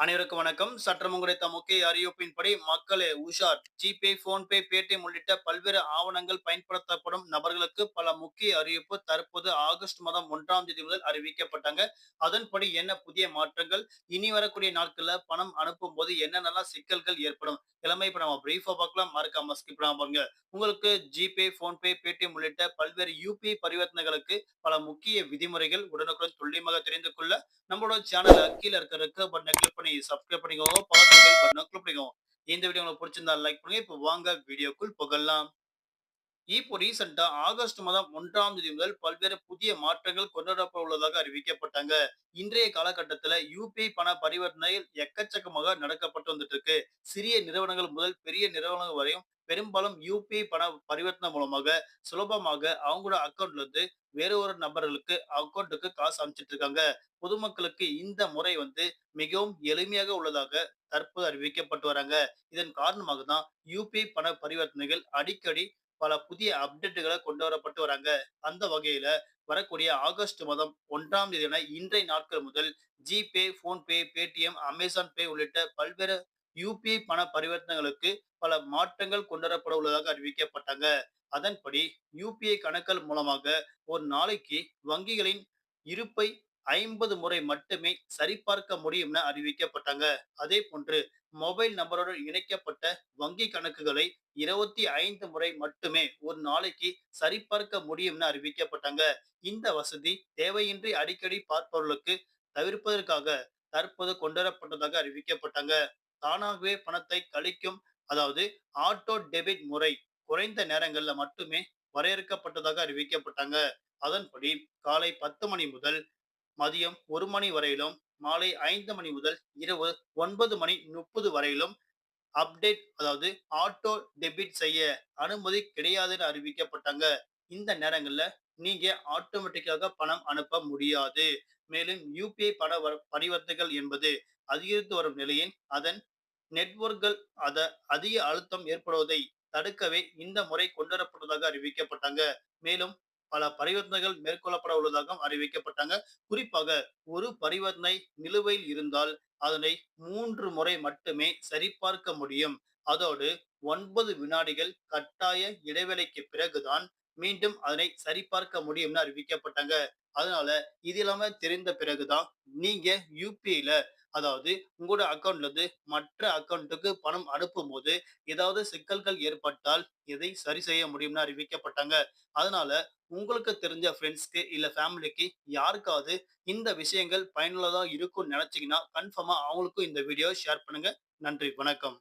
அனைவருக்கும் வணக்கம். சற்றம் கிடைத்த முக்கிய அறிவிப்பின்படி மக்களே உஷார் ஜிபே போன்பே பேடிஎம் உள்ளிட்ட பல்வேறு ஆவணங்கள் பயன்படுத்தப்படும் நபர்களுக்கு பல முக்கிய அறிவிப்பு தற்போது ஆகஸ்ட் மாதம் ஒன்றாம் தேதி முதல் அறிவிக்கப்பட்டாங்க. அதன்படி என்ன புதிய மாற்றங்கள்? இனி வரக்கூடிய நாட்கள்ல பணம் அனுப்பும் போது என்னென்னலாம் சிக்கல்கள் ஏற்படும்? எல்லாமே இப்ப நம்ம பிரீஃபா பார்க்கலாம். மறக்காம ஸ்கிப் பண்ணாம பாருங்க. உங்களுக்கு ஜிபே போன்பே பேடிஎம் உள்ளிட்ட பல்வேறு யூபிஐ பரிவர்த்தனைகளுக்கு பல முக்கிய விதிமுறைகள் உடனுக்குடன் துல்லியமாக தெரிந்து கொள்ள நம்மளோட சேனல் கீழே இருக்க பட்டனை கிளிக் பண்ணி பண்ணி சப்ஸ்கிரைப் பண்ணிக்கோங்க பக்கத்துல பெல் பட்டனை கிளிக் பண்ணிக்கோங்க. இந்த வீடியோ உங்களுக்கு பிடிச்சிருந்தா லைக் பண்ணுங்க. இப்போ வாங்க வீடியோக்குள் புகழலாம். இப்போ ரீசெண்டா ஆகஸ்ட் மாதம் ஒன்றாம் தேதி முதல் பல்வேறு புதிய மாற்றங்கள் கொண்டுவரப்பட உள்ளதாக அறிவிக்கப்பட்டாங்க. இன்றைய காலகட்டத்துல யூபிஐ பண பரிவர்த்தனையில் எக்கச்சக்கமாக நடக்கப்பட்டு வந்துட்டு இருக்கு. சிறிய நிறுவனங்கள் முதல் பெரிய நிறுவனங்கள் வரையும் பெரும்பாலும் யூபிஐ பண பரிவர்த்தனை மூலமாக சுலபமாக அவங்களோட அக்கௌண்ட்ல இருந்து வேற ஒரு நபர்களுக்கு அக்கௌண்ட்டுக்கு காசு அனுப்பிச்சிட்டு இருக்காங்க. பொதுமக்களுக்கு இந்த முறை வந்து மிகவும் எளிமையாக உள்ளதாக தற்போது அறிவிக்கப்பட்டு வராங்க. இதன் காரணமாக தான் யூபிஐ பண பரிவர்த்தனைகள் அடிக்கடி பல புதிய அப்டேட்டுகளை கொண்டு வரப்பட்டு வராங்க. அந்த வகையில வரக்கூடிய ஆகஸ்ட் மாதம் ஒன்றாம் தேதியான இன்றைய நாட்கள் முதல் GPay PhonePe Paytm Amazon Pay உள்ளிட்ட பல்வேறு யூபிஐ பண பரிவர்த்தனைகளுக்கு பல மாற்றங்கள் கொண்டுவரப்பட உள்ளதாக அறிவிக்கப்பட்டாங்க. அதன்படி யூபிஐ கணக்கள் மூலமாக ஒரு நாளைக்கு வங்கிகளின் இருப்பை ஐம்பது முறை மட்டுமே சரிபார்க்க முடியும் என அறிவிக்கப்பட்டாங்க. அதே போன்று மொபைல் நம்பருடன் இணைக்கப்பட்ட வங்கி கணக்குகளை இருபத்தி ஐந்து முறை மட்டுமே ஒரு நாளைக்கு சரிபார்க்க முடியும் என அறிவிக்கப்பட்டாங்க. இந்த வசதி தேவையின்றி அடிக்கடி பார்ப்பவர்களுக்கு தவிர்ப்பதற்காக தற்போது கொண்டுவரப்பட்டதாக அறிவிக்கப்பட்டாங்க. தானாகவே பணத்தை கழிக்கும் அதாவது ஆட்டோ டெபிட் முறை குறைந்த நேரங்கள்ல மட்டுமே வரையறுக்கப்பட்டதாக அறிவிக்கப்பட்டாங்க. அதன்படி காலை பத்து மணி முதல் மதியம் ஒரு மணி வரையிலும் மாலை ஐந்து மணி முதல் இரவு ஒன்பது மணி முப்பது வரையிலும் அப்டேட் அதாவது ஆட்டோ டெபிட் செய்ய அனுமதி கிடையாதுன்னு அறிவிக்கப்பட்டாங்க. இந்த நேரங்கள்ல நீங்க ஆட்டோமேட்டிக்காக பணம் அனுப்ப முடியாது. மேலும் யூபிஐ பண பரிவர்த்தைகள் என்பது அதிகரித்து வரும் நிலையில் அதன் நெட்வொர்க்கள் அத அதிக அழுத்தம் ஏற்படுவதை தடுக்கவே இந்த முறை கொண்டுவரப்பட்டதாக அறிவிக்கப்பட்டாங்க. மேலும் பல பரிவர்த்தனைகள் மேற்கொள்ளப்பட உள்ளதாகவும் அறிவிக்கப்பட்டாங்க. குறிப்பாக ஒரு பரிவர்த்தனை நிலுவையில் இருந்தால் அதனை மூன்று முறை மட்டுமே சரிபார்க்க முடியும். அதோடு ஒன்பது வினாடிகள் கட்டாய இடைவேளைக்கு பிறகுதான் மீண்டும் அதனை சரிபார்க்க முடியும்னு அறிவிக்கப்பட்டாங்க. அதனால இது இல்லாம தெரிந்த பிறகுதான் நீங்க யூபிஐல அதாவது உங்களோட அக்கௌண்ட்ல இருந்து மற்ற அக்கௌண்ட்டுக்கு பணம் அனுப்பும் போது ஏதாவது சிக்கல்கள் ஏற்பட்டால் இதை சரி செய்ய முடியும்னு அறிவிக்கப்பட்டாங்க. அதனால உங்களுக்கு தெரிஞ்ச ஃப்ரெண்ட்ஸ்க்கு இல்ல ஃபேமிலிக்கு யாருக்காவது இந்த விஷயங்கள் பயனுள்ளதா இருக்கும்னு நினைச்சீங்கன்னா கன்ஃபார்மா அவங்களுக்கும் இந்த வீடியோ ஷேர் பண்ணுங்க. நன்றி வணக்கம்.